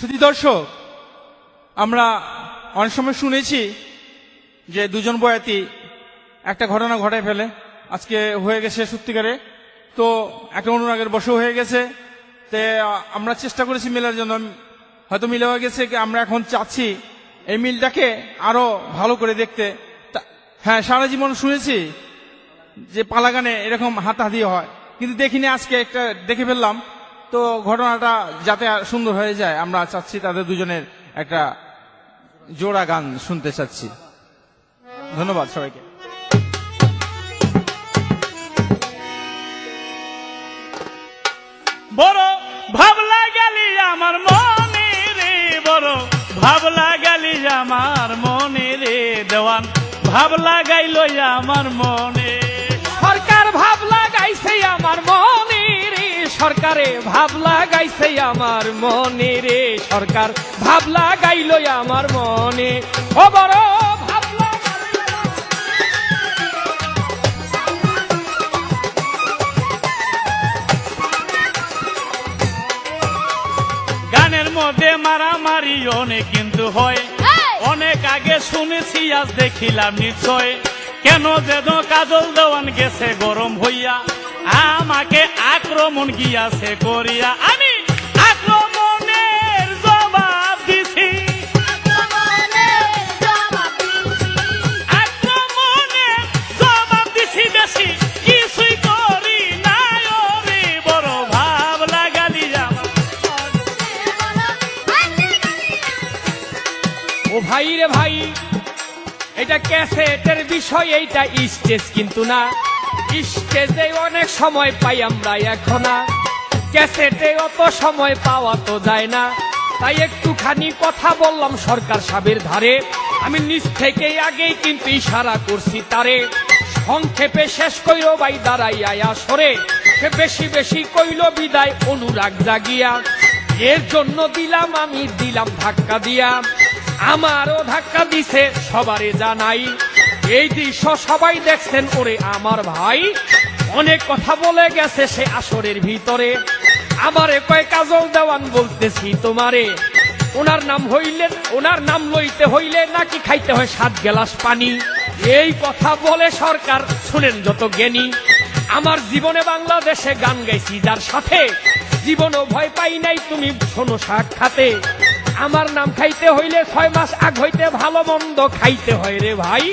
শুধু দর্শক, আমরা অনেক সময় শুনেছি যে দুজন বয়াতি একটা ঘটনা ঘটায় ফেলে। আজকে হয়ে গেছে সত্যিকারে। তো একটা অনুরাগের বসে হয়ে গেছে। তে, আমরা চেষ্টা করেছি মেলার জন্য। হয়তো মিলে হয়ে গেছে আমরা এখন চাচ্ছি এই মিলটাকে আরও ভালো করে দেখতে। হ্যাঁ সারা জীবন শুনেছি যে পালাগানে এরকম হাতাহাতি হয়। কিন্তু দেখিনি আজকে একটা, দেখে ফেললাম তো ঘটনাটা যাতে সুন্দর হয়ে যায়, আমরা চাচ্ছি তাদের দুজনের একটা জোড়া গান শুনতে চাচ্ছি। ধন্যবাদ সবাইকে। বড় ভাবলা গেলি আমার মনে রে, বড় ভাবলা গেলি আমার মনে রে, দেওয়ান ভাবলা গাইল আমার মনে সরকারে ভাব লাগাইছে আমার মনে রে। সরকার ভাব লাগাইল আমার মনে। ও বড় গানের মধ্যে মারামারি অনেক কিন্তু হয়। অনেক আগে শুনেছি আজ দেখিলাম নিশ্চয়। কেন যেন কাজল দেওয়ান গেছে গরম হইয়া। আমাকে আক্রমণ গিয়াছে করিয়া আমি আক্রমণের জবাব দিছি। আক্রমণের জবাব দিছি বেশি, কিছুই করি নাই রে বড় ভাব লাগালি ও ভাই রে ভাই, এটা ক্যাসেটের বিষয়, এইটা স্টেজ কিন্তু না। স্টেজে অনেক সময় পাই আমরা এখন ক্যাসেটে অত সময় পাওয়া তো যায় না। তাই একটুখানি কথা বললাম সরকার সাহেবের ধারে। আমি নিজ থেকেই আগেই কিন্তু ইশারা করছি তারে। সংক্ষেপে শেষ কইল ভাই দাঁড়াইয়া সরে সে বেশি বেশি কইল বিদায় অনুরাগ জাগিয়া। এর জন্য দিলাম আমি দিলাম ধাক্কা দিয়া। আমারও ধাক্কা দিছে সবারে জানাই। এই দৃশ্য সবাই দেখছেন। ওরে আমার ভাই, অনেক কথা বলে গেছে সে আসরের ভিতরে। আমারে কয় কাজল দেওয়ান বলতেছি তোমারে। ওনার নাম হইলে ওনার নাম লইতে হইলে নাকি খাইতে হয় সাত গ্লাস পানি। এই কথা বলে সরকার, শুনেন যত জ্ঞানী। আমার জীবনে বাংলাদেশে গান গাইছি, যার সাথে জীবনও ভয় পাই নাই, তুমি শোনো সাক্ষাতে। আমার নাম খাইতে হইলে ছয় মাস আগ হইতে ভালো মন্দ খাইতে হয় রে ভাই।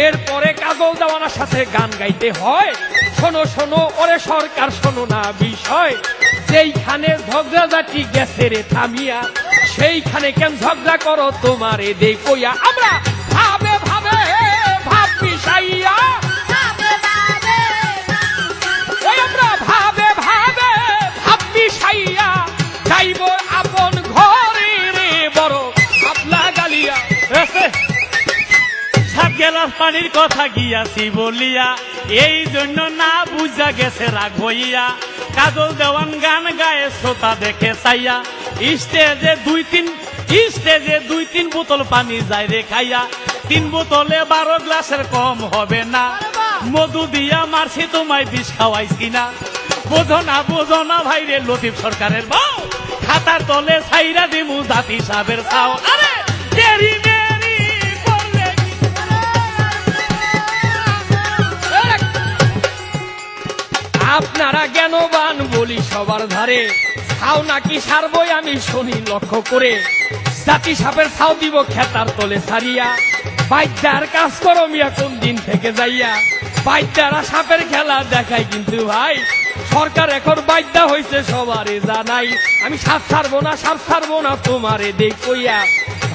এরপরে কাজল দেওয়ানার সাথে গান গাইতে হয়। শোনো শোনো, ওরে সরকার, শোনো না বিষয়। যেইখানে ঝগড়া জাতি গেছে রে থামিয়া, সেইখানে কেন ঝগড়া করো তোমারে দেখইয়া আমরা গেলাস পানির কথা গিয়াছি বলিয়া এই জন্য না বুঝা গেছে রাগ হইয়া। কাজল দেওয়ান গান গায়ে শ্রোতা দেখে চাইয়া স্টেজে দুই তিন স্টেজে দুই তিন বোতল পানি যায় রে খাইয়া। তিন বোতলে বারো গ্লাসের কম হবে না। মধু দিয়া মারছি তোমায় বিষ খাওয়াইছি না। বোঝো না বোঝো না ভাই রে লতিফ সরকারের বউ। খাতার তলে ছাইরা দিমু জাতি সাহেবের চাও। আরে! সবার ধারে। ছাও নাকি সারবই আমি শুনি, লক্ষ্য করে। জাতি সাপের ছাও দিব খেতার তলে সারিয়া। বাইদ্যার কাজ করো মিয়া, কোন দিন থেকে যাইয়া। বাইদ্যারা সাপের খেলা দেখায় কিন্তু ভাই। সরকার এখন বাদ্যা হয়েছে সবারে জানাই। আমি সাপ ছাড়বো না, সাপ ছাড়বো না তোমারে দেখইয়া।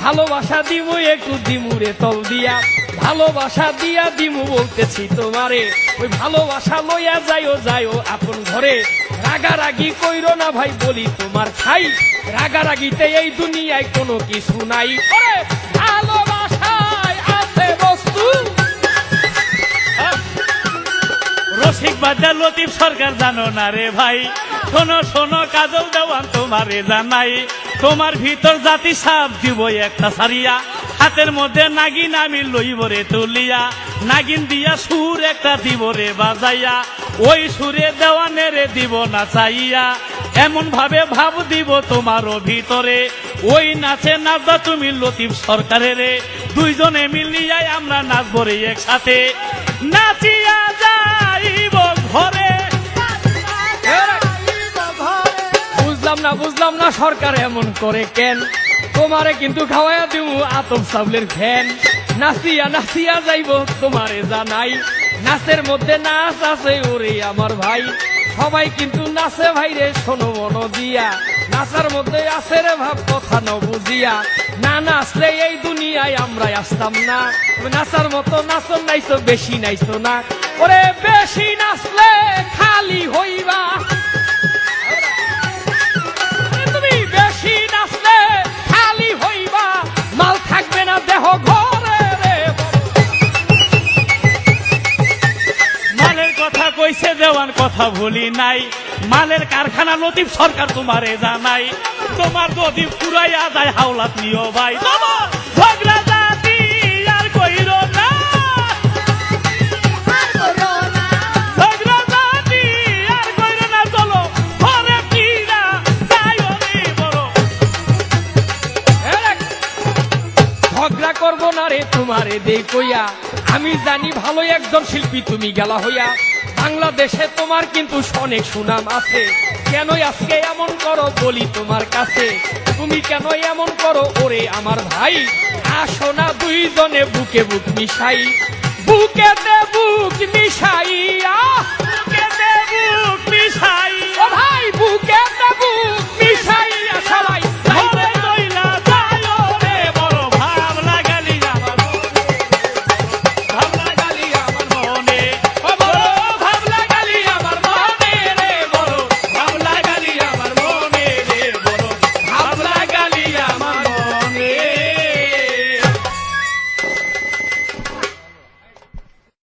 ভালোবাসা দিব একটু দিমুরে তল দিয়া। ভালোবাসা দিয়া দিমু বলতেছি তোমারে। ওই ভালোবাসা লইয়া যাইও যাইও আপন ঘরে। রাগারাগি কইরো না ভাই, বলি তোমার খাই রাগারাগিতে এই দুনিয়ায় কোনো কিছু নাই। রসিক বাদ্যা লতিফ সরকার জানো না রে ভাই। শোনো শোনো, কাজল দেওয়ান তোমারে জানাই। তোমার ভিতর জাতি সাপ দিব একটা সারিয়া। হাতের মধ্যে নাগিন আমি লইব রে তুলিয়া। নাগিন দিয়া সুর একটা দিব রে বাজাইয়া। ওই সুরে দেওয়ানে রে দিব না চাইয়া। এমন ভাবে ভাব দিব তোমারও ভিতরে। ওই নাচে নাচবা তুমি লতিফ সরকারের দুইজনে মিলিয়ে আমরা নাচবো রে একসাথে। নাচিয়া যাইব ঘরে। বুঝলাম না বুঝলাম না সরকার এমন করে কেন? তোমারে কিন্তু খাওয়াইয়া দিব আতপ সাবলের ফ্যান নাচিয়া নাচিয়া যাইব, তোমারে জানাই। নাচের মধ্যে নাচ আছে ওরে আমার ভাই। সবাই কিন্তু নাচে ভাই রে শোনো মন দিয়া। নাচার মধ্যে আছে রে ভাব, কথা ন বুঝিয়া। না নাচলে এই দুনিয়ায় আমরা আসতাম না। নাচার মতো নাচন নাইছো, বেশি নাইছো না। ওরে বেশি নাচলে খালি হইবা। দেওয়ান কথা ভুলি নাই। মালের কারখানা লতিফ সরকার তোমারে জানাই। তোমার যদি পুরাইয়া যায় হাওলাত নিও ভাই। করব না রে তোমারে দে কইয়া। আমি জানি ভালো একজন শিল্পী, তুমি গেলা হইয়া। বাংলাদেশে তোমার কিন্তু অনেক সুনাম আছে। কেন আজকে এমন করো বলি তোমার কাছে? তুমি কেন এমন করো ওরে আমার ভাই? আসো না দুইজনে বুকে বুক মিশাই। বুকে দে বুক মিশাইয়া